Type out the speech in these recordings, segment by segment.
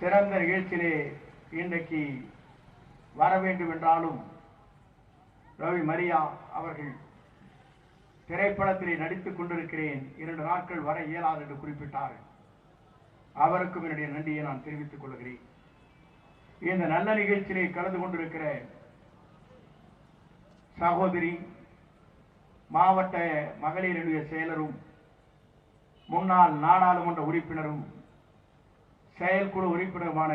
சிறந்த நிகழ்ச்சியிலே இன்றைக்கு வர வேண்டும் என்றாலும் ரவி மரியா அவர்கள் திரைப்படத்திலே நடித்துக் கொண்டிருக்கிறேன். இரண்டு நாட்கள் வர இயலாது என்று குறிப்பிட்டார். அவருக்கும் என்னுடைய நன்றியை நான் தெரிவித்துக் கொள்கிறேன். இந்த நல்ல நிகழ்ச்சியிலே கலந்து கொண்டிருக்கிற சகோதரி மாவட்ட மகளிர் செயலரும் முன்னாள் நாடாளுமன்ற உறுப்பினரும் செயற்குழு உறுப்பினருமான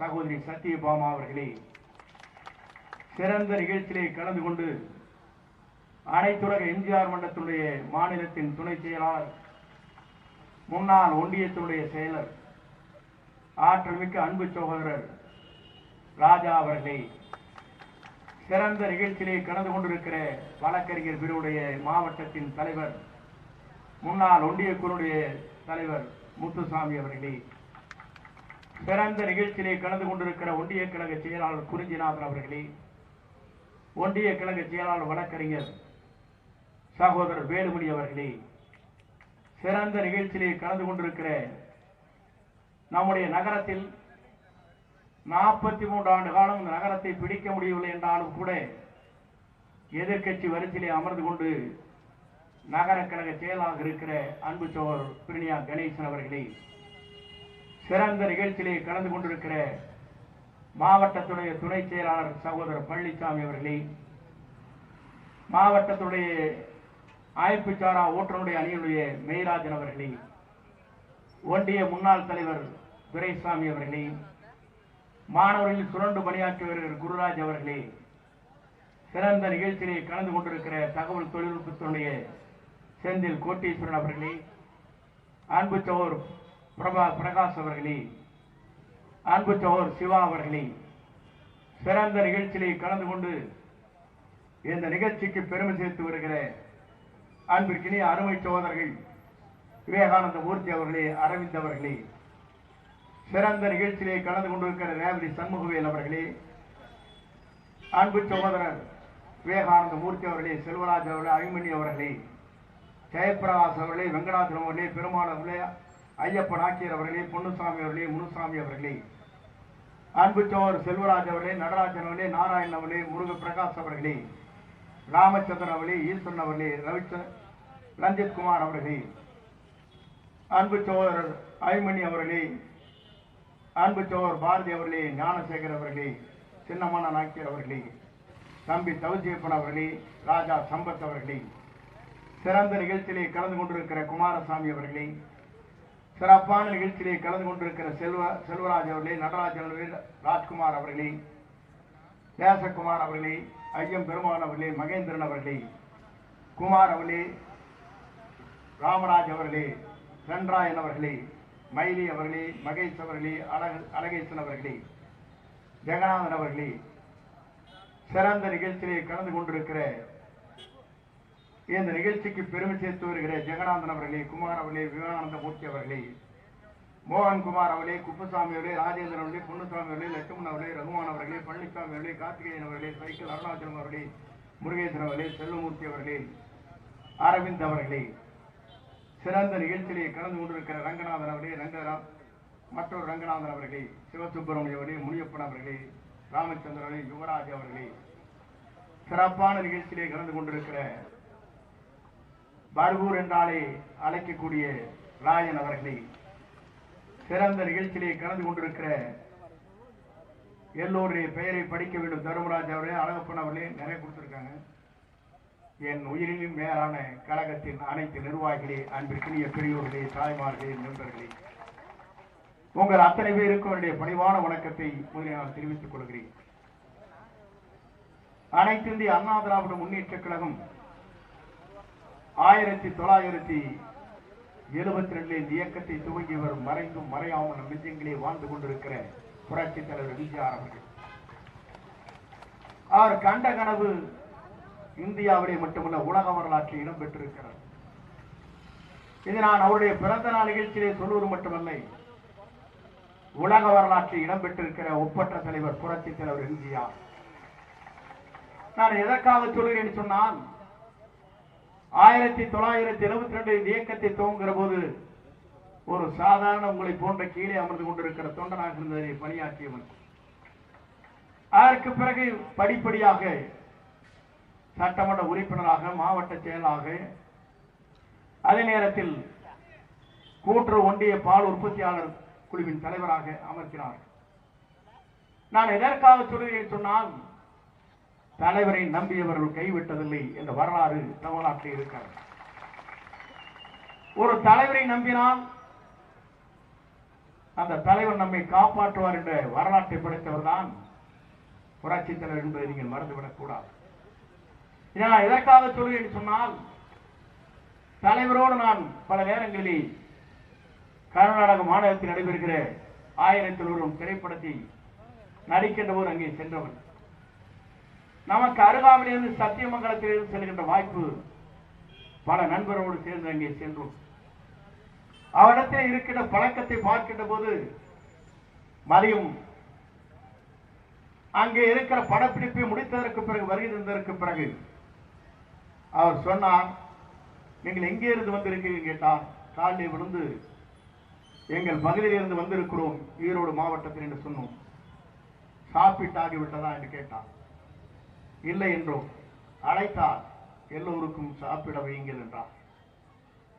சகோதரி சத்யபாமா அவர்களே சிறந்த நிகழ்ச்சியிலே கலந்து கொண்டு அனைத்துலக எம்ஜிஆர் மன்றத்தினுடைய மாநிலத்தின் துணை செயலாளர் முன்னாள் ஒன்றியத்தினுடைய செயலர் ஆற்றல்மிக்க அன்பு சகோதரர் ராஜா அவர்களே சிறந்த நிகழ்ச்சியிலே கலந்து கொண்டிருக்கிற வழக்கறிஞர் பிரிவுடைய மாவட்டத்தின் தலைவர் முன்னாள் ஒன்றிய குழுடைய தலைவர் முத்துசாமி அவர்களே சிறந்த நிகழ்ச்சியிலே கலந்து கொண்டிருக்கிற ஒன்றிய கழக செயலாளர் குறிஞ்சிநாதன் அவர்களே ஒன்றிய கழக செயலாளர் வழக்கறிஞர் சகோதரர் வேலுமணி அவர்களே சிறந்த நிகழ்ச்சியிலே கலந்து கொண்டிருக்கிற நம்முடைய நகரத்தில் நாற்பத்தி மூன்று ஆண்டு காலம் இந்த நகரத்தை பிடிக்க முடியவில்லை என்றாலும் கூட எதிர்க்கட்சி வரிசையிலே அமர்ந்து கொண்டு நகர கழக செயலாளர் இருக்கிற அன்பு சோர் பிரினியா கணேசன் அவர்களே சிறந்த நிகழ்ச்சியிலே கலந்து கொண்டிருக்கிற மாவட்டத்துடைய துணை செயலாளர் சகோதரர் பழனிசாமி அவர்களே மாவட்டத்துடைய ஆய்ப்புச்சாரா ஓட்டுநருடைய அணியினுடைய மெய்ராஜன் அவர்களே ஒன்றிய முன்னாள் தலைவர் துரைசாமி அவர்களே மாணவர்களில் சுரண்டு பணியாற்றி வருகிற குருராஜ் அவர்களே சிறந்த நிகழ்ச்சியிலே கலந்து கொண்டிருக்கிற தகவல் தொழில்நுட்பத்தினுடைய செந்தில் கோட்டீஸ்வரன் அவர்களே அன்பு சோர் பிரபா பிரகாஷ் அவர்களே அன்பு சோர் சிவா அவர்களே சிறந்த நிகழ்ச்சியிலே கலந்து கொண்டு இந்த நிகழ்ச்சிக்கு பெருமை சேர்த்து வருகிற அன்பிற்கினே அருமை சகோதரர்கள் விவேகானந்த மூர்த்தி அவர்களே அரவிந்த் அவர்களே சிறந்த நிகழ்ச்சியிலே கலந்து கொண்டிருக்கிற ரேவதி சண்முகவேல் அவர்களே அன்பு சகோதரர் விவேகானந்த மூர்த்தி அவர்களே செல்வராஜ் அவர்களே அபிமணி அவர்களே ஜெயபிரகாஷ் அவர்களே வெங்கடாச்சலம் அவர்களே பெருமாள் அவர்களே ஐயப்பன் ஆக்கியர் அவர்களே பொன்னுசாமி அவர்களே முனுசாமி அவர்களே. அன்புச்சோர் செல்வராஜ் அவர்களே நடராஜன் அவர்களே நாராயண் அவர்களே முருக பிரகாஷ் அவர்களே. ராமச்சந்திரன் அவர்களே ஈஸ்வரன் அவர்களே ரவிச்ச ரஞ்சித் குமார் அவர்களே. அன்பு சோதரர் ஐமணி அவர்களே. அன்பு பாரதி அவர்களே ஞானசேகர் அவர்களே சின்னமான நாக்கியர் அவர்களே. தம்பி தவுஜியப்பன் அவர்களே ராஜா சம்பத் அவர்களே. சிறந்த நிகழ்ச்சியிலே கலந்து கொண்டிருக்கிற குமாரசாமி அவர்களே. சிறப்பான நிகழ்ச்சியிலே கலந்து கொண்டிருக்கிற செல்வ செல்வராஜ் அவர்களே நடராஜன் அவர்களே ராஜ்குமார் அவர்களே தேசகுமார் அவர்களே ஐயம் பெருமான் அவர்களே மகேந்திரன் அவர்களே குமார் அவர்களே ராமராஜ் அவர்களே சென்ராயன் அவர்களே மைலி அவர்களே மகேஷ் அவர்களே அழக அழகேசன் அவர்களே ஜெகநாதன் அவர்களே சிறந்த நிகழ்ச்சியிலே கலந்து கொண்டிருக்கிற இந்த நிகழ்ச்சிக்கு பெருமை சேர்த்து வருகிற ஜெகநாதன் அவர்களே குமார் அவர்களே விவேகானந்த மூர்த்தி அவர்களே மோகன் குமார் அவர்களே குப்புசாமி அவர்களே ராஜேந்திரன் அவர்களே பொன்னுசாமி அவர்களே லட்சுமணன் அவர்களே ரகுமான் அவர்களே பழனிசாமி அவர்களே கார்த்திகேயன் அவர்களே சைக்கிள் அருணாச்சலம் அவர்களே முருகேசன் அவர்களே செல்வமூர்த்தி அவர்களே அரவிந்த் அவர்களே சிறந்த நிகழ்ச்சியிலே கலந்து கொண்டிருக்கிற ரங்கநாதன் அவர்களே ரங்கராம் மற்றொரு ரங்கநாதன் அவர்களே சிவசுப்பிரமணிய அவர்களே முனியப்பன் அவர்களே ராமச்சந்திரன் அவர்களே யுவராஜ் அவர்களே சிறப்பான நிகழ்ச்சியிலே கலந்து கொண்டிருக்கிற பர்கூர் என்றாலே அழைக்கக்கூடிய ராயன் அவர்களை சிறந்த நிகழ்ச்சியிலே கலந்து கொண்டிருக்கிற எல்லோருடைய பெயரை படிக்க வேண்டும். தருமராஜ் அவர்களே அழகப்பன் அவர்களே நிறைய கொடுத்துருக்காங்க. என் உயிரிலும் மேலான கழகத்தின் அனைத்து நிர்வாகிகளே அன்பிற்கினிய பெரியோர்களே தாய்மார்களே நண்பர்களே உங்கள் அத்தனை பேருக்கும் என்னுடைய பணிவான வணக்கத்தை முதலில் நான் தெரிவித்துக் கொள்கிறேன். அனைத்து இந்திய அண்ணா திராவிட முன்னேற்ற கழகம் ஆயிரத்தி தொள்ளாயிரத்தி எழுபத்தி ரெண்டில் இந்த இயக்கத்தை துவங்கியவர் மறைந்தும் மறையாமல் நம் நெஞ்சங்களே வாழ்ந்து கொண்டிருக்கிற புரட்சி தலைவர் விஜயார் அவர்கள். அவர் கண்ட கனவு இந்தியாவிலே மட்டுமல்ல உலக வரலாற்றில் இடம்பெற்றிருக்கிறார் இது நான் அவருடைய பிறந்த நாள் நிகழ்ச்சியிலே சொல்வது மட்டுமல்ல உலக வரலாற்றில் இடம்பெற்றிருக்கிற ஒப்பற்ற தலைவர் புரட்சி தலைவர் எம்ஜிஆர் நான் எதற்காக சொல்கிறேன் சொன்னால் ஆயிரத்தி தொள்ளாயிரத்தி எழுபத்தி ரெண்டு இந்த இயக்கத்தை துவங்குகிற போது ஒரு சாதாரண உங்களை போன்ற கீழே அமர்ந்து கொண்டிருக்கிற தொண்டனாக இருந்ததை பணியாற்றியவன். அதற்கு பிறகு படிப்படியாக சட்டமன்ற உறுப்பினராக மாவட்ட செயலாக அதே நேரத்தில் கூட்டுறவு ஒன்றிய பால் உற்பத்தியாளர் குழுவின் தலைவராக அமர்த்தினார் நான் எதற்காக சொல்கிறேன் சொன்னால் தலைவரை நம்பியவர்கள் கைவிட்டதில்லை என்ற வரலாறு தமிழ்நாட்டில் இருக்கிறது. ஒரு தலைவரை நம்பினால் அந்த தலைவர் நம்மை காப்பாற்றுவார் என்ற வரலாற்றை படைத்தவர் தான் புரட்சி தலைவர் என்பதை நீங்கள் மறந்துவிடக் கூடாது. நான் எதற்காக சொல்கிறேன் சொன்னால் தலைவரோடு நான் பல நேரங்களில் கர்நாடக மாநிலத்தில் நடைபெறுகிற ஆயிரத்தில் ஒரு திரைப்படத்தை நடிக்கின்றவர் அங்கே சென்றவன். நமக்கு அருகாமையிலிருந்து சத்தியமங்கலத்திலிருந்து செல்கின்ற வாய்ப்பு பல நண்பரோடு சேர்ந்து அங்கே சென்றோம். அவரிடத்தில் இருக்கின்ற பழக்கத்தை பார்க்கின்ற போது மதியம் அங்கே இருக்கிற படப்பிடிப்பை முடித்ததற்கு பிறகு வருகிறதற்கு பிறகு அவர் சொன்னார் நீங்கள் எங்கே இருந்து வந்திருக்கீங்க கேட்டார். காலில் விழுந்து எங்கள் பகுதியிலிருந்து வந்திருக்கிறோம் ஈரோடு மாவட்டத்தில் என்று சொன்னோம். சாப்பிட்டாகிவிட்டதா? என்று கேட்டார். இல்லை என்றும் அழைத்தால் எல்லோருக்கும் சாப்பிட வையுங்கள் என்றார்.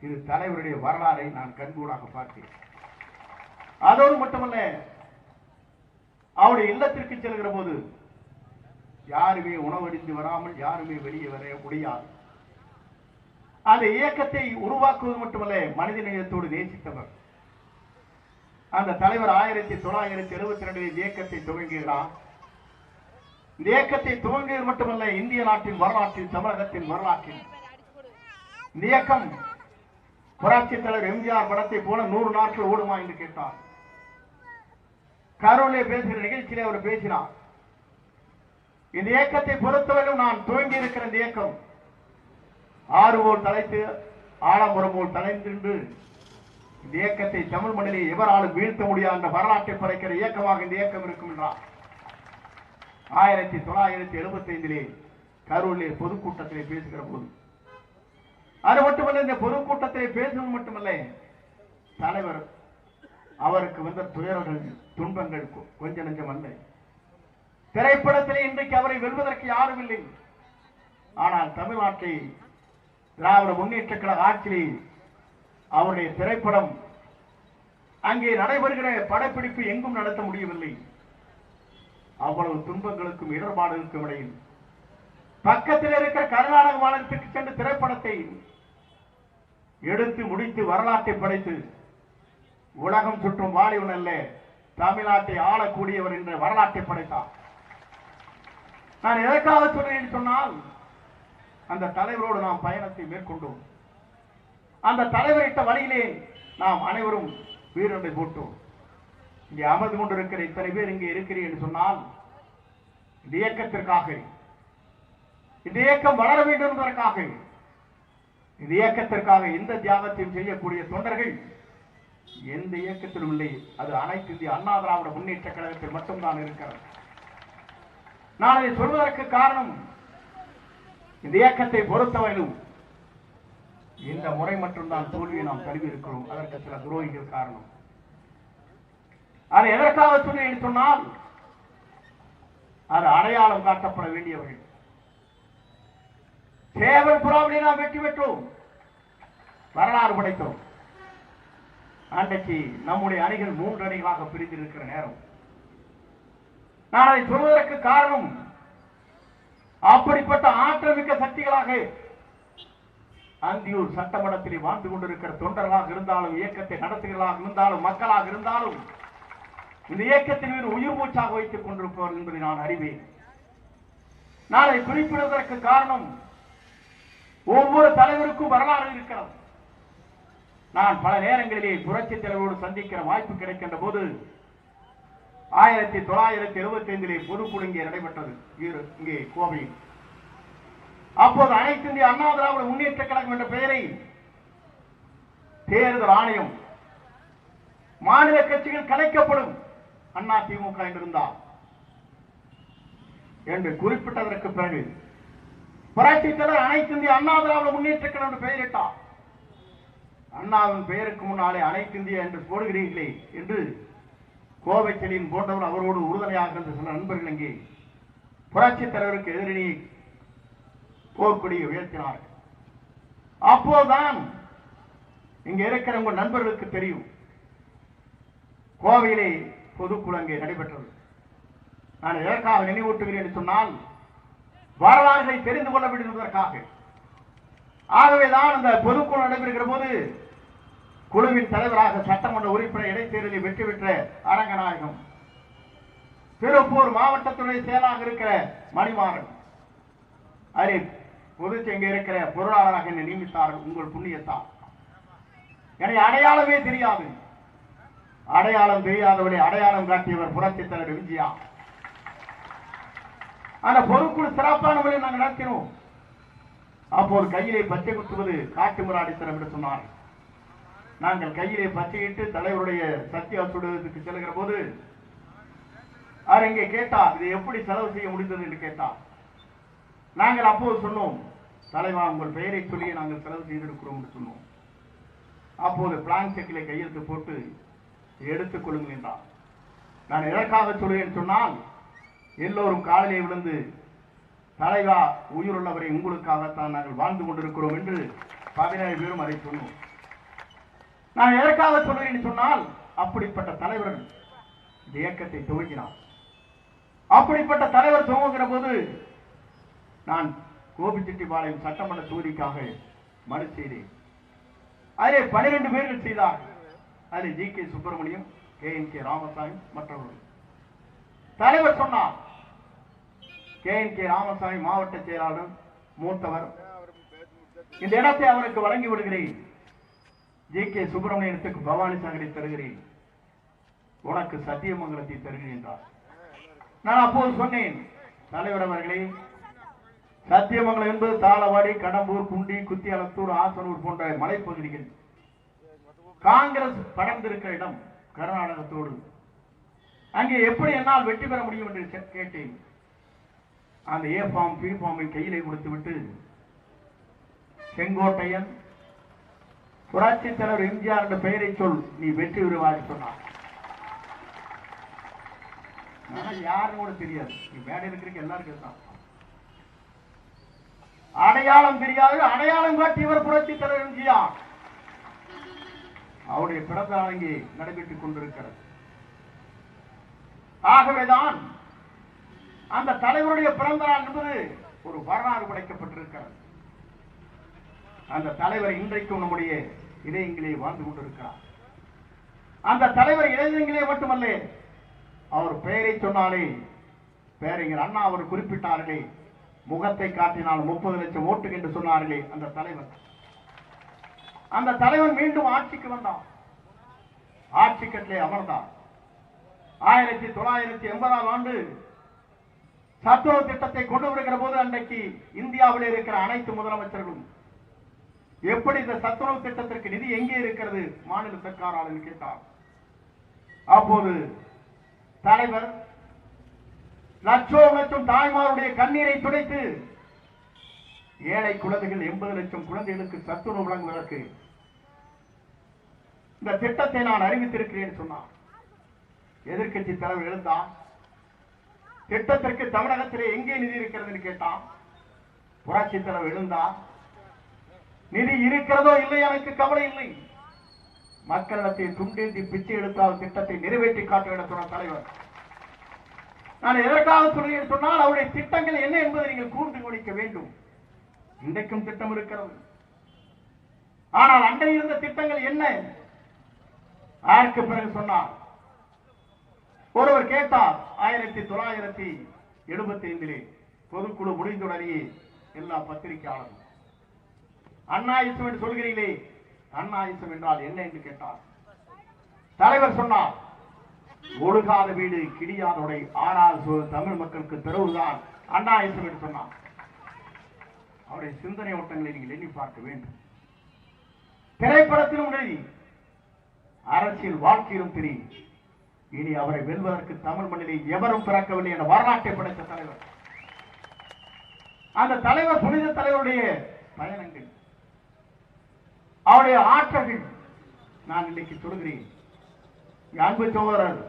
இது தலைவருடைய வரலாறை நான் கண்கூடாக பார்த்தேன். அதோடு மட்டுமல்ல அவருடைய இல்லத்திற்கு செல்கிற போது யாருமே உணவடிந்து வராமல் யாருமே வெளியே வர முடியாது. அந்த இயக்கத்தை உருவாக்குவது மட்டுமல்ல மனித நேயத்தோடு நேசித்தவர். அந்த தலைவர் ஆயிரத்தி தொள்ளாயிரத்தி எழுபத்தி ரெண்டில் இயக்கத்தை துவங்குகிறார் இந்த இயக்கத்தை துவங்கியது மட்டுமல்ல இந்திய நாட்டின் வரலாற்றில் தமிழகத்தின் வரலாற்றில். இந்த இயக்கம். புரட்சி தலைவர் எம்ஜிஆர் படத்தை போல நூறு நாட்கள் ஓடுமா என்று கேட்டார். கரூரிலே பேசுகிற நிகழ்ச்சியிலே அவர் பேசினார். இந்த இயக்கத்தை பொறுத்தவரையும் நான் துவங்கி இருக்கிற இந்த இயக்கம் ஆறு போல் தலைத்து ஆலம்பரம் போல் தலைந்திருந்து இந்த இயக்கத்தை தமிழ் மண்ணிலே எவராலும் வீழ்த்த முடியாது என்ற வரலாற்றை படைக்கிற இயக்கமாக இந்த இயக்கம் இருக்கும் என்றார். ஆயிரத்தி தொள்ளாயிரத்தி எழுபத்தி ஐந்திலே கரூரிலே பொதுக்கூட்டத்திலே பேசுகிற போது. அது மட்டுமல்ல இந்த பொதுக்கூட்டத்திலே பேசுவது மட்டுமல்ல தலைவர் அவருக்கு வந்த துயரங்கள் துன்பங்கள் கொஞ்ச நஞ்சம் அல்ல. திரைப்படத்திலே இன்றைக்கு அவரை வெல்வதற்கு யாரும் இல்லை. ஆனால் தமிழ்நாட்டை திராவிட முன்னேற்ற கழக ஆட்சியில் அவருடைய திரைப்படம் அங்கே நடைபெறுகிற படப்பிடிப்பு எங்கும் நடத்த முடியவில்லை. அவ்வளவு துன்பங்களுக்கும் இடர்பாடுகளுக்கும் இடையில் பக்கத்தில் இருக்கிற கர்நாடக மாநிலத்துக்கு சென்று திரைப்படத்தை எடுத்து முடித்து வரலாற்றை படைத்து உலகம் சுற்றும் வாலிபன் அல்ல தமிழ்நாட்டை ஆளக்கூடியவர் என்ற வரலாற்றை படைத்தார். நான் எதற்காக சொல்றேன் சொன்னால் அந்த தலைவரோடு நாம் பயணத்தை மேற்கொண்டோம். அந்த தலைவரிட்ட வழியிலே நாம் அனைவரும் வீரண்டை போட்டோம். இங்கே அமர்ந்து கொண்டிருக்கிற இத்தனை பேர் இங்கே இருக்கிறீர்கள் என்று சொன்னால் இந்த இயக்கத்திற்காக. இந்த இயக்கம் வளர வேண்டும் என்பதற்காக. இந்த இயக்கத்திற்காக எந்த தியாகத்தையும் செய்யக்கூடிய தொண்டர்கள் எந்த இயக்கத்திலும் இல்லை. அது அனைத்து இந்திய அண்ணா திராவிட முன்னேற்ற கழகத்தில் மட்டும்தான் இருக்கிறது. நான் இதை சொல்வதற்கு காரணம் இந்த இயக்கத்தை பொறுத்தவரையிலும் இந்த முறை மட்டும்தான் தோல்வியை நாம் தழுவி இருக்கிறோம் அதற்கு சில துரோகிகள் காரணம். அது எதற்காக சொன்னேன் சொன்னால் அது அடையாளம் காட்டப்பட வேண்டியவர்கள். சேவல் புறாவிலே நாம் வெற்றி பெற்றோம் வரலாறு படைத்தோம். அன்றைக்கு நம்முடைய அணிகள் மூன்று அணிகளாக பிரிந்திருக்கிற நேரம். நான் அதை சொல்வதற்கு காரணம் அப்படிப்பட்ட ஆற்றமிக்க சக்திகளாக அந்தியூர் சட்டமன்றத்தில் வாழ்ந்து கொண்டிருக்கிற தொண்டர்களாக இருந்தாலும் இயக்கத்தை நடத்துகிறவர்களாக இருந்தாலும் மக்களாக இருந்தாலும் இந்த இயக்கத்தின் மீது உயிர் மூச்சாக வைத்துக் கொண்டிருப்பவர் என்பதை நான் அறிவேன். நான் அதை குறிப்பிடுவதற்கு காரணம் ஒவ்வொரு தலைவருக்கும் வரலாறு இருக்கிறது. நான் பல நேரங்களிலே புரட்சி தலைவரோடு சந்திக்கிற வாய்ப்பு கிடைக்கின்ற போது ஆயிரத்தி தொள்ளாயிரத்தி எழுபத்தி ஐந்திலே பொதுக்குழு இங்கே நடைபெற்றது இங்கே கோவையில். அப்போது அனைத்து இந்திய அண்ணா திராவிட முன்னேற்ற கழகம் என்ற பெயரை தேர்தல் ஆணையம் மாநில கட்சிகள் கலைக்கப்படும். அண்ணா திமுக என்றிருந்தார். என்று குறிப்பிட்டதற்கு பிறகு புரட்சி தலைவர் அனைத்து இந்திய அண்ணா திராவிட முன்னேற்ற கழகம் என்று பெயரிட்டார் அண்ணாவின் பெயருக்கு முன்னாலே அனைத்து இந்தியா என்று போடுகிறீர்களே என்று கோவை செலியன் போன்றவர் அவரோடு உறுதுணையாக இருந்த சில நண்பர்கள் இங்கே புரட்சி தலைவருக்கு எதிரணி போர்க்கொடியை உயர்த்தினார்கள். அப்போதான் இங்க இருக்கிற உங்க நண்பர்களுக்கு தெரியும். கோவையிலே பொதுக்குழு அங்கே நடைபெற்றது. நான் எதற்காக நினைவூட்டுகிறேன் என்று சொன்னால் வரலாறுகளை தெரிந்து கொள்ள வேண்டும் என்பதற்காக ஆகவேதான் அந்த பொதுக்குழு நடைபெறுகிற போது குழுவின் தலைவராக சட்டமன்ற உறுப்பினர் இடைத்தேர்தலில் வெற்றி பெற்ற அரங்கநாயகம் திருப்பூர் மாவட்டத்துடைய செயலாக இருக்கிற மணிமாறன். அரி பொதுச்சங்க இருக்கிற பொருளாளராக என்னை நியமித்தார்கள். உங்கள் புண்ணியத்தால் எனக்கு அடையாளமே தெரியாது. அடையாளம் தெரியாதவரை அடையாளம் காட்டியவர் புரட்சி தலைவர் விஜயா. அந்த பொதுக்குழு சிறப்பான முறையில் நாங்கள் நடத்தினோம். அப்போது கையிலே பச்சை குத்துவது காட்டு முராடித்தனம் என்று சொன்னார். நாங்கள் கையிலே பச்சையிட்டு தலைவருடைய சத்திய சுடுவதற்கு செல்கிற போது அவர் இங்கே கேட்டார் இதை எப்படி செலவு செய்ய முடிந்தது? என்று கேட்டார். நாங்கள் அப்போது சொன்னோம் தலைவா உங்கள் பெயரை சொல்லி நாங்கள் செலவு செய்திருக்கிறோம் என்று சொன்னோம். அப்போது பிளான் செக்கிலே கையெழுத்து போட்டு எடுத்துக் கொள்ளுங்கள் என்றார் நான் எதற்காக சொல்கிறேன் சொன்னால் எல்லோரும் காலிலே விழுந்து தலைவா உயிருள்ளவரை உங்களுக்காகத்தான் நாங்கள் வாழ்ந்து கொண்டிருக்கிறோம் என்று பதினேழு பேரும் அதை சொன்னோம். நான் எதற்காக சொல்கிறேன் சொன்னால் அப்படிப்பட்ட தலைவர் இந்த இயக்கத்தை துவங்கினார் அப்படிப்பட்ட தலைவர் துவங்குகிற போது நான் கோபிச்செட்டிப்பாளையம் சட்டமன்ற தொகுதிக்காக மனு செய்தேன். அதிலே பனிரெண்டு பேர்கள் செய்தார் அதில் G K Subramaniam K N K Ramasamy மற்றவர்கள். தலைவர் சொன்னார் கே என் கே ராமசாமி மாவட்ட செயலாளர் மூத்தவர். இந்த இடத்தை அவருக்கு வழங்கி விடுகிறேன். ஜி கே சுப்பிரமணியத்துக்கு பவானி சாகரை தருகிறேன். உனக்கு சத்தியமங்கலத்தை தருகிறேன் என்றார். நான் அப்போது சொன்னேன் தலைவர் அவர்களே சத்தியமங்கலம் என்பது தாளவாடி கடம்பூர் குண்டி குத்தியாலத்தூர் ஆசனூர் போன்ற மலைப்பகுதிகள். காங்கிரஸ் படர்ந்திருக்கிற இடம் கர்நாடகத்தோடு. அங்கே எப்படி என்னால் வெற்றி பெற முடியும் என்று கேட்டேன். அந்த ஏ ஃபார்ம் பி ஃபார்மை கையிலே கொடுத்துவிட்டு செங்கோட்டையன் புரட்சி தலைவர் எம்ஜிஆர் என்ற பெயரை சொல் நீ வெற்றி பெறுவாய் சொன்னார் ஆனா யாருன்னு கூட தெரியாது. நீ மேடை இருக்கிறீங்க எல்லாருக்கும் தான் அடையாளம் தெரியாது. அடையாளம் காட்டியவர் புரட்சி தலைவர் எம்ஜிஆர். அவருடைய பிறந்த நாள் இங்கே நடைபெற்றுக் கொண்டிருக்கிறது. ஆகவேதான் அந்த தலைவருடைய பிறந்த நாள் என்பது ஒரு வரலாறு படைக்கப்பட்டிருக்கிறது. அந்த தலைவர் இன்றைக்கும் நம்முடைய இதயங்களே வாழ்ந்து கொண்டிருக்கிறார். அந்த தலைவர் இளைஞர்களே மட்டுமல்ல அவர் பெயரை சொன்னாலே பேரறிஞர் அண்ணா அவர் குறிப்பிட்டார்களே முகத்தை காட்டினால் முப்பது லட்சம் ஓட்டு என்று சொன்னார்களே அந்த தலைவர். அந்த தலைவன் மீண்டும் ஆட்சிக்கு வந்தான். ஆட்சி கட்டிலே அமர்ந்தான். ஆயிரத்தி தொள்ளாயிரத்தி எண்பதாம் ஆண்டு சத்துணவு திட்டத்தை கொண்டு வருகிற போது அன்றைக்கு இந்தியாவில் இருக்கிற அனைத்து முதலமைச்சர்களும் எப்படி இந்த சத்துணவு திட்டத்திற்கு நிதி எங்கே இருக்கிறது? மாநில சர்க்காராளர் கேட்டார். அப்போது தலைவர் லட்சம் லட்சம் தாய்மாருடைய கண்ணீரை துடைத்து ஏழை குழந்தைகள் எண்பது லட்சம் குழந்தைகளுக்கு சத்துணவு வழங்குவதற்கு இந்த திட்டத்தை நான் அறிவித்திருக்கிறேன் சொன்னார். எதிர்க்கட்சி தலைவர் எழுந்தான். திட்டத்திற்கு தமிழகத்திலே எங்கே நிதி இருக்கிறதுன்னு கேட்டான். புரட்சி தலைவர் எழுந்தார். நிதி இருக்கிறதோ இல்லை எனக்கு கவலை இல்லை. மக்களிடத்தை துண்டேந்தி பிச்சை எடுத்தால் திட்டத்தை நிறைவேற்றி காட்ட என சொன்ன தலைவர். நான் எதற்காக சொல்கிறேன் சொன்னால் அவருடைய திட்டங்கள் என்ன என்பதை நீங்கள் கூர்ந்து கவனிக்க வேண்டும். இன்றைக்கும் திட்டம் இருக்கிறது. ஆனால் அன்றை இருந்த திட்டங்கள் என்ன? அதற்கு பிறகு சொன்னார். ஒருவர் கேட்டார் ஆயிரத்தி தொள்ளாயிரத்தி எழுபத்தி ஐந்திலே பொதுக்குழு முடிந்துடனேயே எல்லா பத்திரிகையாளரும். அண்ணாயுசம் என்று சொல்கிறீர்களே அண்ணாயுசம் என்றால் என்ன என்று கேட்டார். தலைவர் சொன்னார் ஒழுகாத வீடு கிடியாதோடை ஆறாவது தமிழ் மக்களுக்கு தெருவுதான் அண்ணாயுசம் என்று சொன்னார். அவருடைய சிந்தனை ஓட்டங்களை நீங்கள் எண்ணி பார்க்க வேண்டும். திரைப்படத்திலும் எழுதி அரசியல் வாழ்க்கையிலும் தெரியும் இனி அவரை வெல்வதற்கு தமிழ் மண்ணிலே எவரும் பிறக்கவில்லை என வரலாற்றை படைத்த தலைவர். அந்த தலைவர் புனித தலைவருடைய பயணங்கள். அவருடைய ஆற்றல்கள் நான் இன்னைக்கு சொல்கிறேன் அன்பு சகோதரர்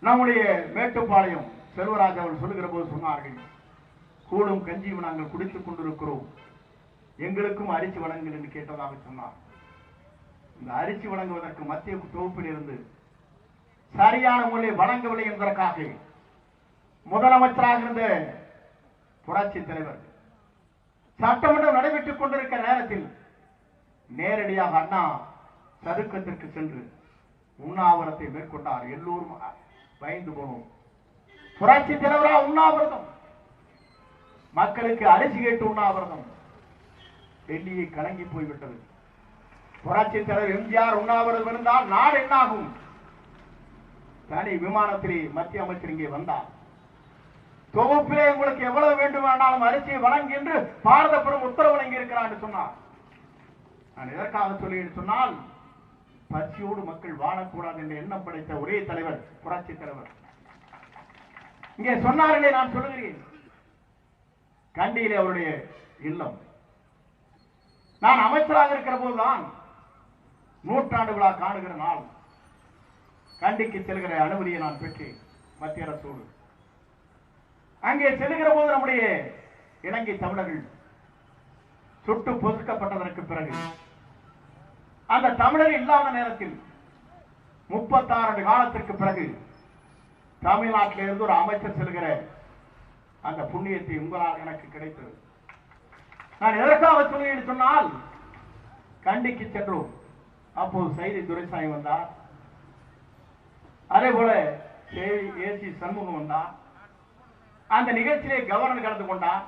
நம்முடைய மேட்டுப்பாளையம் செல்வராஜ் அவர்கள் சொல்லுகிற போது சொன்னார்கள் கூடும் கஞ்சியும் நாங்கள் குடித்துக் கொண்டிருக்கிறோம். எங்களுக்கும் அரிசி வழங்குங்கள் என்று கேட்டதாக சொன்னார். இந்த அரிசி வழங்குவதற்கு மத்திய தொகுப்பில் இருந்து சரியான முறை வழங்கவில்லை என்பதற்காக முதலமைச்சராக இருந்த புரட்சி தலைவர் சட்டமன்றம் நடைபெற்றுக் கொண்டிருக்கிற நேரத்தில் நேரடியாக அண்ணா சதுக்கத்திற்கு சென்று உண்ணாவிரத்தை மேற்கொண்டார். எல்லோரும் பயந்து போனோம். புரட்சி தலைவரா உண்ணாவிரதம். மக்களுக்கு அரிசி கேட்டு உண்ணாவிரதம். டெல்லியை கலங்கி போய்விட்டது. புரட்சி தலைவர் எம்ஜிஆர் உண்ணாவிரதம் இருந்தால் நாடு என்னாகும்? தனி விமானத்திலே மத்திய அமைச்சர் இங்கே வந்தார். தொகுப்பிலே உங்களுக்கு எவ்வளவு வேண்டுமானாலும் அரிசியை வழங்கி என்று பாரத பெரும் உத்தரவு வழங்கி என்று சொன்னார். நான் எதற்காக சொல்லி சொன்னால் பசியோடு மக்கள் வாழக்கூடாது என்ற எண்ணம் படைத்த ஒரே தலைவர் புரட்சி தலைவர். இங்கே சொன்னார்களே நான் சொல்லுகிறேன். கண்டியிலே அவருடைய இல்லம். நான் அமைச்சராக இருக்கிற போதுதான் நூற்றாண்டு விழா காணுகிற நாள். கண்டிக்கு செல்கிற அனுமதியை நான் பெற்றேன் மத்திய அரசோடு. அங்கே செல்கிற போது நம்முடைய இலங்கை தமிழர்கள் சுட்டு பொதுக்கப்பட்டதற்கு பிறகு அந்த தமிழர் இல்லாத நேரத்தில் முப்பத்தாறு காலத்திற்கு பிறகு தமிழ்நாட்டிலிருந்து ஒரு அமைச்சர் செல்கிற அந்த புண்ணியத்தை உங்களால் எனக்கு கிடைத்தது. நான் எதற்காக சொல்லுகிறேன் சொன்னால் கண்டிக்கு சென்றோம். அப்போது சைதி துரைசாமி வந்தார் அதே போல ஏசி சண்முகம் வந்தார் அந்த நிகழ்ச்சியிலே கவர்னர் கலந்து கொண்டார்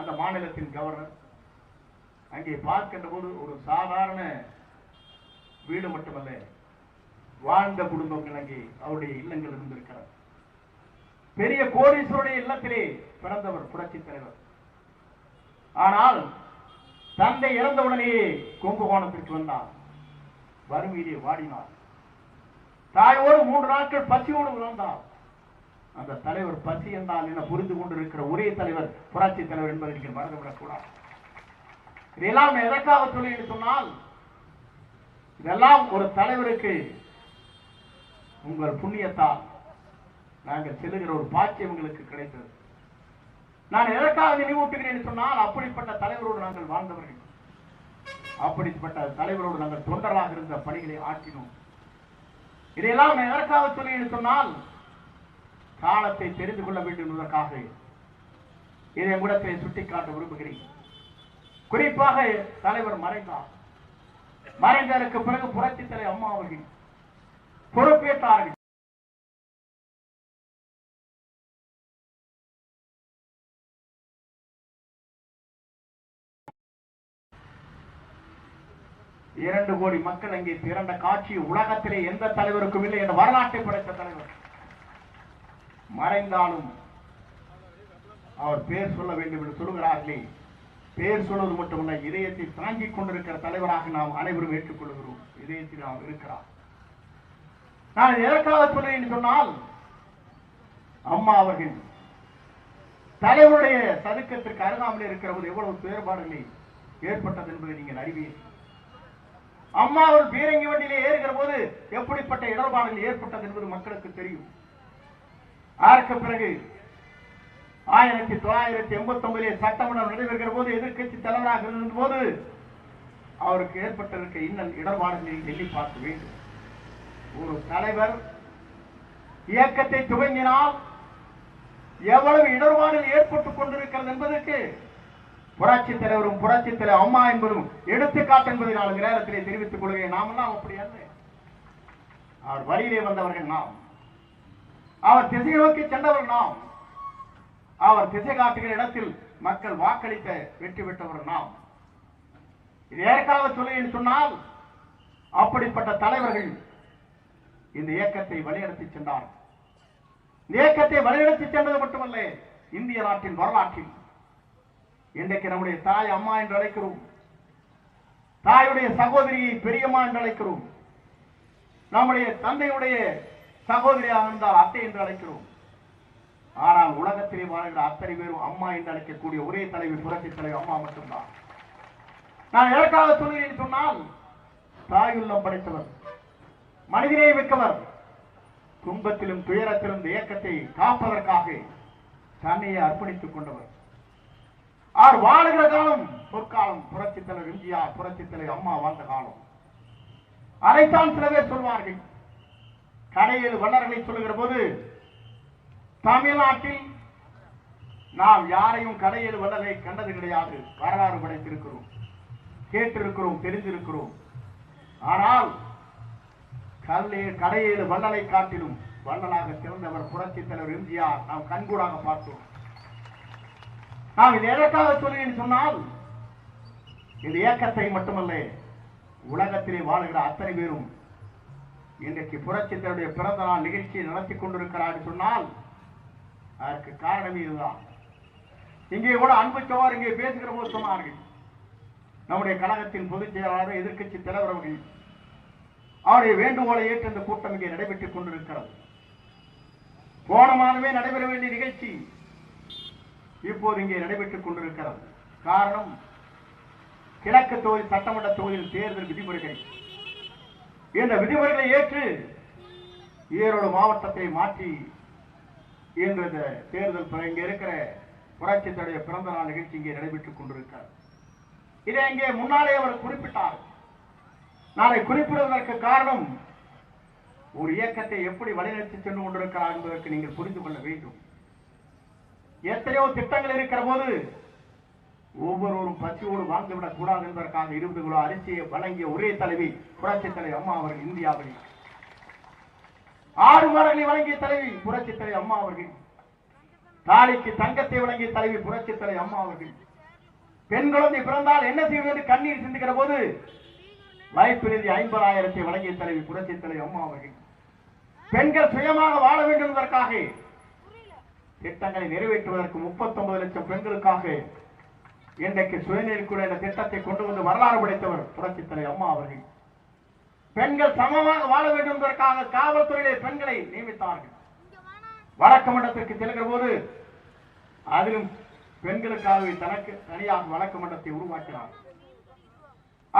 அந்த மாநிலத்தின் கவர்னர் அங்கே பார்க்கின்ற போது ஒரு சாதாரண வீடு மட்டுமல்ல வாழ்ந்த குடும்பங்கள் அங்கே அவருடைய இல்லங்கள் இருந்திருக்கிறார் பெரிய கோடீஸ்வருடைய இல்லத்திலே பிறந்தவர் புரட்சி தலைவர். ஆனால் தந்தை இறந்தவுடனேயே கும்பகோணத்திற்கு வந்தார். வறுமையிலே வாடினார். தாயோடு மூன்று நாட்கள் பசியோடு வந்தார் அந்த தலைவர் பசி என்றால் என்ன? புரிந்து கொண்டிருக்கிற ஒரே தலைவர் புரட்சி தலைவர் என்பதை நீங்கள் மறந்துவிடக்கூடாது இதெல்லாம் எதற்காக சொல்லி சொன்னால் இதெல்லாம் ஒரு தலைவருக்கு உங்கள் புண்ணியத்தால் நாங்கள் செல்லுகிற ஒரு பாக்கியம் எங்களுக்கு கிடைத்தது. நான் எதற்காக நினைவூட்டுகிறேன் சொன்னால் அப்படிப்பட்ட தலைவரோடு நாங்கள் வாழ்ந்தவர்கள். அப்படிப்பட்ட தலைவரோடு நாங்கள் தொண்டராக இருந்த பணிகளை ஆற்றினோம். இதையெல்லாம் எதற்காக சொல்லி சொன்னால் காலத்தை தெரிந்து கொள்ள வேண்டும் என்பதற்காக. இதை கூடத்தை சுட்டிக்காட்ட விரும்புகிறேன். குறிப்பாக தலைவர் மறைந்தார் மறைந்ததற்கு பிறகு புரட்சி தலைவர் அம்மா அவர்கள் பொறுப்பேற்றார்கள். இரண்டு கோடி மக்கள் அங்கே திரண்ட காட்சி உலகத்திலே எந்த தலைவருக்கும் இல்லை என்ற வரலாற்றை படைத்த தலைவர். மறைந்தாலும் அவர் பேர் சொல்ல வேண்டும் என்று சொல்லுகிறார்களே. பேர் சொல்வது மட்டுமல்ல இதயத்தை தாங்கிக் கொண்டிருக்கிற தலைவராக நாம் அனைவரும் ஏற்றுக்கொள்கிறோம். இதயத்தில் நாம் இருக்கிறார் நான் எதற்காக சொல்றேன் சொன்னால் அம்மா அவர்கள் தலைவருடைய சதுக்கத்திற்கு அருகாமல் இருக்கிற போது எவ்வளவு வேறுபாடுகளை ஏற்பட்டது என்பதை நீங்கள் அறிவீர்கள். அம்மா ஒரு பீரங்கி வண்டியிலே ஏறுகிற போது எப்படிப்பட்ட இடர்பாடுகள் ஏற்பட்டது என்பது மக்களுக்கு தெரியும். அதற்கு பிறகு ஆயிரத்தி தொள்ளாயிரத்தி எண்பத்தி ஒன்பதிலே சட்டமன்றம் நடைபெறுகிற போது எதிர்க்கட்சி தலைவராக இருந்த போது அவருக்கு ஏற்பட்டிருக்க இன்னும் இடர்பாடுகளை எண்ணி பார்க்க வேண்டும். ஒரு தலைவர் இயக்கத்தை துவங்கினால் எவ்வளவு இடர்பாடுகள் ஏற்பட்டுக் கொண்டிருக்கிறது என்பதற்கு புரட்சி தலைவரும் புரட்சி தலைவர் அம்மா என்பதும் எடுத்துக்காட்டு என்பதை நான் இந்த நேரத்திலே தெரிவித்துக் கொள்கிறேன். நாமெல்லாம் அப்படி அல்ல. அவர் வழியிலே வந்தவர்கள் நாம். அவர் திசை நோக்கி சென்றவர் நாம். அவர் திசை காட்டுகிற இடத்தில் மக்கள் வாக்களித்த வெற்றி பெற்றவர் நாம். இது ஏற்காக சொல்ல சொன்னால் அப்படிப்பட்ட தலைவர்கள் இந்த இயக்கத்தை வழிநடத்தி சென்றார் இந்த இயக்கத்தை வழிநடத்தி சென்றது மட்டுமல்ல இந்திய நாட்டின் வரலாற்றில். இன்றைக்கு நம்முடைய தாய் அம்மா என்று அழைக்கிறோம். தாயுடைய சகோதரியை பெரியம்மா என்று அழைக்கிறோம். நம்முடைய தந்தையுடைய சகோதரியாக இருந்தால் அத்தை என்று அழைக்கிறோம். ஆனால் உலகத்திலே வாழ்கிற அத்தனை பேரும் அம்மா என்று அழைக்கக்கூடிய ஒரே தலைவி புரட்சி தலைவி அம்மா மட்டும்தான். நான் எதற்காக சொல்கிறேன் சொன்னால் தாயுள்ளம் படைத்தவர் மனிதனே மிக்கவர் துன்பத்திலும் துயரத்திலும் இந்த இயக்கத்தை காப்பதற்காக தன்னையை அர்ப்பணித்துக் கொண்டவர். அவர் வாழுகிற காலம் பொற்காலம் புரட்சி தலைவர் எம்ஜிஆர் புரட்சி தலைவர் அம்மா வாழ்ந்த காலம். அதைத்தான் சில பேர் சொல்வார்கள். கடையில் வல்லர்களை சொல்லுகிற போது தமிழ்நாட்டில் நாம் யாரையும் கடையில் வல்லரை கண்டது கிடையாது. வரலாறு படைத்திருக்கிறோம். கேட்டிருக்கிறோம் தெரிந்திருக்கிறோம். ஆனால் கல்லே கடையில் வல்லலை காட்டிலும் வள்ளலாக சிறந்தவர் புரட்சி தலைவர் எம்ஜிஆர். நாம் கண்கூடாக பார்த்தோம். நான் இது எதற்காக சொல்கிறேன் சொன்னால் இந்த இயக்கத்தை மட்டுமல்ல உலகத்திலே வாழுகிற அத்தனை பேரும் இன்றைக்கு புரட்சித்தருடைய பிறந்த நாள் நிகழ்ச்சியை நடத்தி கொண்டிருக்கிறார் சொன்னால் அதற்கு காரணம் இதுதான். இங்கே கூட அன்பு சோழர் இங்கே பேசுகிற போது சொன்னார்கள் நம்முடைய கழகத்தின் பொதுச் செயலாளர் எதிர்க்கட்சி தலைவர் அவர்கள் அவருடைய வேண்டுகோளை ஏற்று அந்த கூட்டம் இங்கே நடைபெற்றுக் கொண்டிருக்கிறது. போன மாதமே நடைபெற வேண்டிய நிகழ்ச்சி இப்போது இங்கே நடைபெற்றுக் கொண்டிருக்கிறது. காரணம் கிழக்கு தொகுதி சட்டமன்ற தொகுதியில் தேர்தல் விதிமுறைகள் இந்த விதிமுறைகளை ஏற்று ஈரோடு மாவட்டத்தை மாற்றி இன்று இந்த தேர்தல் இங்கே இருக்கிற புரட்சித்தடைய பிறந்த நாள் நிகழ்ச்சி இங்கே நடைபெற்றுக் கொண்டிருக்கிறார் இதை இங்கே முன்னாலே அவர் குறிப்பிட்டார். நாளை குறிப்பிடுவதற்கு காரணம் ஒரு இயக்கத்தை எப்படி வழிநடத்தி சென்று கொண்டிருக்கிறார் என்பதற்கு நீங்கள் புரிந்து கொள்ள வேண்டும். எத்தனையோ திட்டங்கள் இருக்கிற போது ஒவ்வொருவரும் பசியோடு வாழ்ந்துவிடக் கூடாது என்பதற்காக இருபது கிலோ அரிசியை வழங்கிய ஒரே தலைவி புரட்சி தலைவி அம்மா அவர்கள் இந்தியாவில் ஆறு மரங்களை வழங்கிய தலைவி புரட்சி தலைவி அம்மா அவர்கள். தாலிக்கு தங்கத்தை வழங்கிய தலைவி புரட்சி தலைவி அம்மா அவர்கள். பெண் குழந்தை பிறந்தால் என்ன செய்வது என்று கண்ணீர் சிந்துகிற போது வாய்ப்பு நிதி ஐம்பதாயிரத்தை வழங்கிய தலைவி புரட்சி தலைவி அம்மா அவர்கள். பெண்கள் சுயமாக வாழ வேண்டும் என்பதற்காக திட்டங்களை நிறைவேற்றுவதற்கு 39 லட்சம் பெண்களுக்காக இன்றைக்கு சுயநிலைக்குள்ள இந்த திட்டத்தை கொண்டு வந்து வரலாறு படைத்தவர் புரட்சித்தலை அம்மா அவர்கள். பெண்கள் சமமாக வாழ வேண்டும் என்பதற்காக காவல்துறையிலே பெண்களை நியமித்தார்கள். வழக்கு மன்றத்திற்கு செல்கிற போது அதிலும் பெண்களுக்காகவே தனக்கு தனியாக வழக்கு மன்றத்தை உருவாக்கினார்.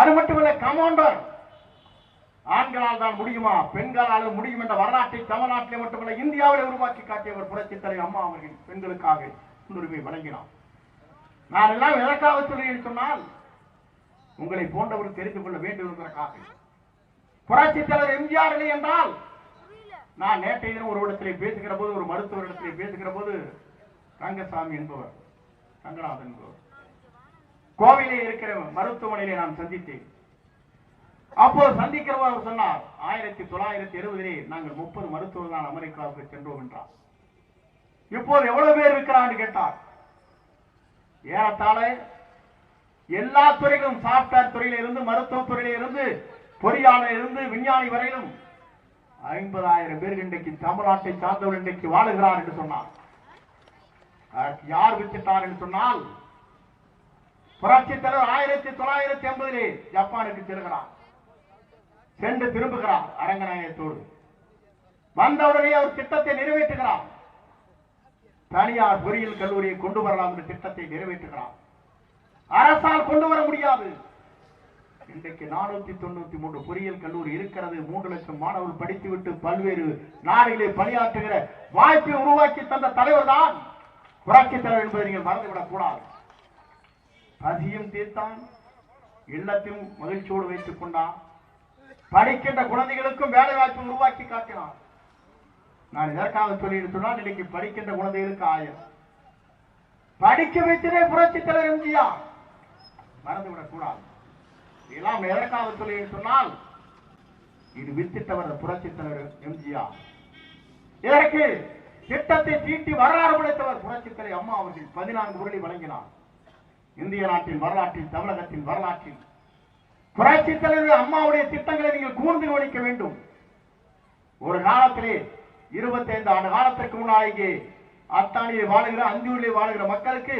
அது மட்டுமல்ல கமாண்டர் ஆண்களால் தான் முடியுமா பெண்களால் முடியும் என்ற வரலாற்றை தமிழ்நாட்டிலே மட்டுமல்ல இந்தியாவிலே உருவாக்கி காட்டியவர் புரட்சி தலைவர் அம்மா அவர்கள் பெண்களுக்காக முன்னுரிமை வழங்கினார். நான் எல்லாம் எதற்காக சொல்கிறேன் சொன்னால் உங்களை போன்றவர் தெரிந்து கொள்ள வேண்டும் என்பதற்காக புரட்சி தலைவர் எம்ஜிஆர் இல்லை என்றால் நான் நேற்றைய தினம் ஒரு இடத்திலே பேசுகிற போது ஒரு மருத்துவர் இடத்திலே பேசுகிற போது ரங்கசாமி என்பவர் ரங்கநாதன் என்பவர். கோவிலே இருக்கிற மருத்துவமனையிலே நான் சந்தித்தேன். அப்போது சந்திக்கிறவர் அவர் சொன்னார் ஆயிரத்தி தொள்ளாயிரத்தி எழுபதிலே நாங்கள் முப்பது மருத்துவர்கள் தான் அமெரிக்காவுக்கு சென்றோம் என்றார். இப்போது எவ்வளவு பேர் இருக்கிறான்னு கேட்டார். ஏறத்தாழ எல்லா துறைகளும் சாப்ட்வேர் துறையில இருந்து மருத்துவ துறையில இருந்து பொறியாளர் இருந்து விஞ்ஞானி வரையிலும் ஐம்பதாயிரம் பேர் இன்றைக்கு தமிழ்நாட்டை சார்ந்தவர் இன்றைக்கு வாழுகிறார் என்று சொன்னார். யார் வித்திட்டார் என்று சொன்னால் புரட்சி தலைவர் ஆயிரத்தி தொள்ளாயிரத்தி ஐம்பதிலே ஜப்பானுக்கு செல்கிறார். சென்று திரும்புகிறார் அரங்கநாயகத்தோடு. வந்தவுடனே அவர் திட்டத்தை நிறைவேற்றுகிறார். தனியார் பொறியியல் கல்லூரியை கொண்டு வரலாம் என்ற திட்டத்தை நிறைவேற்றுகிறார். அரசால் கொண்டு வர முடியாது. இன்றைக்கு நானூத்தி தொண்ணூத்தி மூன்று பொறியியல் கல்லூரி இருக்கிறது. மூன்று லட்சம் மாணவர்கள் படித்துவிட்டு பல்வேறு நாடுகளிலே பணியாற்றுகிற வாய்ப்பை உருவாக்கி தந்த தலைவர் தான் புரட்சி தலைவர் என்பதை நீங்கள் மறந்துவிடக் கூடாது. பசியும் தீர்த்தான் இல்லத்தையும் மகிழ்ச்சியோடு வைத்துக் கொண்டான். படிக்கின்ற குழந்தைகளுக்கும் வேலை வாய்ப்பு உருவாக்கி காட்டினார் நான் இதற்காக சொல்லிட்டு சொன்னால் இன்னைக்கு படிக்கின்ற குழந்தைகளுக்கு ஆயம். படிக்க வைத்ததே புரட்சி தலைவர் எம்ஜிஆர். மறந்துவிடக் கூடாது. இதெல்லாம் எதற்காக சொல்லிட்டு சொன்னால் இது வித்திட்டவர் புரட்சி தலைவர் எம்ஜிஆர். இதற்கு திட்டத்தை தீட்டி வரலாறு படைத்தவர் புரட்சி தலைவர் அம்மா அவர்கள் பதினான்கு உருளி வழங்கினார். இந்திய நாட்டின் வரலாற்றில் தமிழகத்தின் வரலாற்றில் புரட்சி தலைவர் அம்மாவுடைய திட்டங்களை நீங்கள் கூர்ந்து கவனிக்க வேண்டும். ஒரு காலத்திலே இருபத்தைந்து ஆண்டு காலத்திற்கு முன்னாடி இங்கே வாழுகிற அந்தியூரிலே வாழுகிற மக்களுக்கு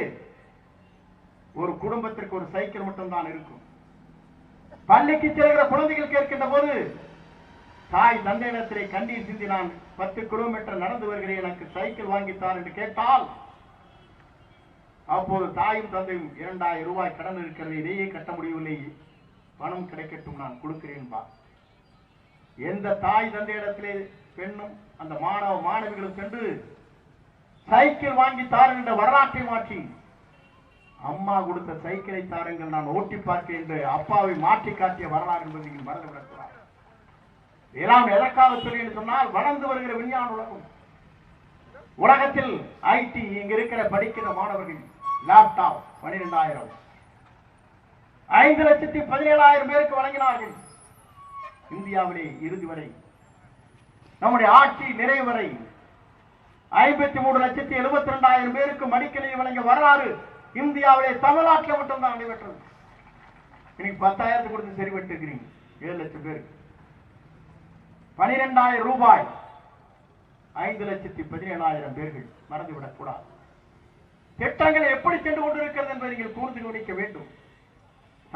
ஒரு குடும்பத்திற்கு ஒரு சைக்கிள் மட்டும்தான் இருக்கும். பள்ளிக்கு செல்கிற குழந்தைகள் கேட்கின்ற போது தாய் தந்தையிடத்திலே கண்ணீர் சிந்தி நான் பத்து கிலோமீட்டர் நடந்து வருகிறேன் எனக்கு சைக்கிள் வாங்கித்தார் என்று கேட்டால் அப்போது தாயும் தந்தையும் இரண்டாயிரம் ரூபாய் கடன் இருக்கிறது இதையே கட்ட முடியவில்லை. பணம் கிடைக்கட்டும் நான் கொடுக்கிறேன்பா எந்த தாய் தந்தையிடத்திலே பெண்ணும் அந்த மாணவ மாணவிகளும் சென்று சைக்கிள் வாங்கி தாருகின்ற வரலாற்றை மாற்றி அம்மா கொடுத்த சைக்கிளை தாருங்கள் நான் ஓட்டி பார்க்கிறேன் என்று அப்பாவை மாற்றி காட்டிய வரலாறு என்பதை நீங்கள் மறந்துவிடக்கூடாது எல்லாம் எதற்காக சொல்லி என்று சொன்னால் வளர்ந்து வருகிற விஞ்ஞான உலகம். உலகத்தில் ஐடி இங்க இருக்கிற படிக்கிற மாணவர்கள் லேப்டாப் பனிரெண்டாயிரம் ஐந்து லட்சத்தி பதினேழாயிரம் பேருக்கு வழங்கினார்கள். இந்தியாவிலே இறுதி வரை. நம்முடைய ஆட்சி நிறைவு வரை. ஐம்பத்தி மூணு லட்சத்தி எழுபத்தி ரெண்டாயிரம் பேருக்கு மடிக்கணினி வழங்கிய வரலாறு இந்தியாவிலே தமிழ்நாட்டில் மட்டும்தான் நடைபெற்றது. இன்னைக்கு பத்தாயிரத்து கொடுத்து சரி பெற்றுக்கிறீங்க ஏழு லட்சம் பேருக்கு பனிரெண்டாயிரம் ரூபாய். ஐந்து லட்சத்தி பதினேழாயிரம் பேர்கள் மறந்துவிடக்கூடாது. திட்டங்கள் எப்படி சென்று கொண்டிருக்கிறது என்பதை நீங்கள் கூர்ந்து கவனிக்க வேண்டும்.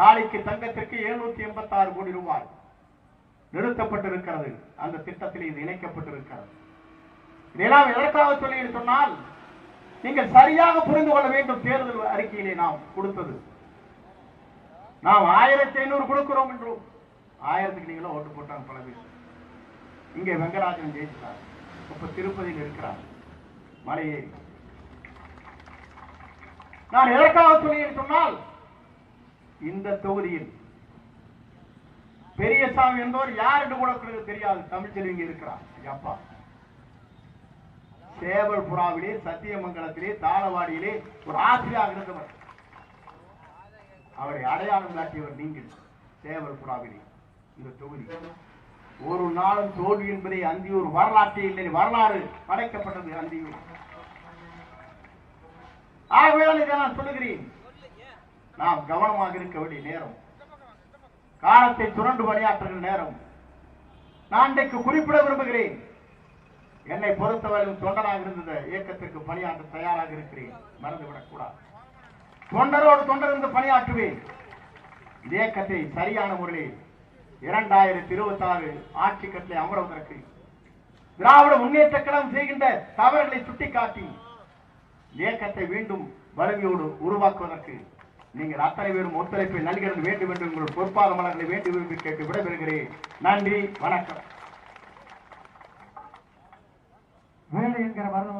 நாளைக்கு தங்கத்திற்கு எழுநூத்தி எண்பத்தி ஆறு கோடி ரூபாய் நிறுத்தப்பட்டிருக்கிறது. அந்த திட்டத்தில் இது இணைக்கப்பட்டிருக்கிறது. இதெல்லாம் எதற்காக சொல்லி சொன்னால் நீங்கள் சரியாக புரிந்து கொள்ள வேண்டும் தேர்தல் அறிக்கையிலே நாம் கொடுத்தது. நாம் ஆயிரத்தி ஐநூறு கொடுக்கிறோம் என்றும் ஆயிரத்துக்கு நீங்களும் ஓட்டு போட்டாங்க பல பேர் இங்கே வெங்கராஜன் ஜெயிச்சிட்டார். இப்ப திருப்பதியில் இருக்கிறார். மலையேறி நான் எதற்காக சொல்லி சொன்னால் இந்த தொகுதியில் பெரியசாமி என்பவர் யார் என்று கூட தெரியாது. தமிழ்ச்செல்வி இங்க இருக்கிறார். அப்பா. சேவல் புறாவிலே சத்தியமங்கலத்திலே தாளவாடியிலே ஒரு ஆசிரியாக இருந்தவர். அவரை அடையாளம் காட்டியவர் நீங்கள் சேவல் புறாவிலே இந்த தொகுதி. ஒரு நாளும் தோல்வி என்பதை அந்தியூர் வரலாற்றே இல்லை. வரலாறு படைக்கப்பட்டது அந்தியூர். ஆகவே இதை நான் சொல்லுகிறேன். நாம் கவனமாக இருக்க வேண்டிய நேரம். காலத்தை சுரண்டு பணியாற்றுகிற நேரம். நான் இன்றைக்கு குறிப்பிட விரும்புகிறேன். என்னை பொறுத்தவரையில் தொண்டராக இருந்த இயக்கத்திற்கு பணியாற்ற தயாராக இருக்கிறேன். மறந்துவிடக்கூடாது தொண்டரோடு தொண்டர் இருந்து பணியாற்றுவேன். இந்த இயக்கத்தை சரியான முறையில் இரண்டாயிரத்தி இருபத்தி ஆறு ஆட்சி கட்டளை அமர்வதற்கு திராவிட முன்னேற்ற கழகம் செய்கின்ற தவறுகளை சுட்டிக்காட்டி இயக்கத்தை மீண்டும் வலிமையோடு உருவாக்குவதற்கு நீங்கள் அத்தனை பேரும் ஒத்துழைப்பை நல்கிறது வேண்டும் என்று உங்கள் பொறுப்பாக மலர்களை வேண்டி விரும்பி கேட்டு விடைபெறுகிறேன். நன்றி வணக்கம். வேலை என்கிற மரணம்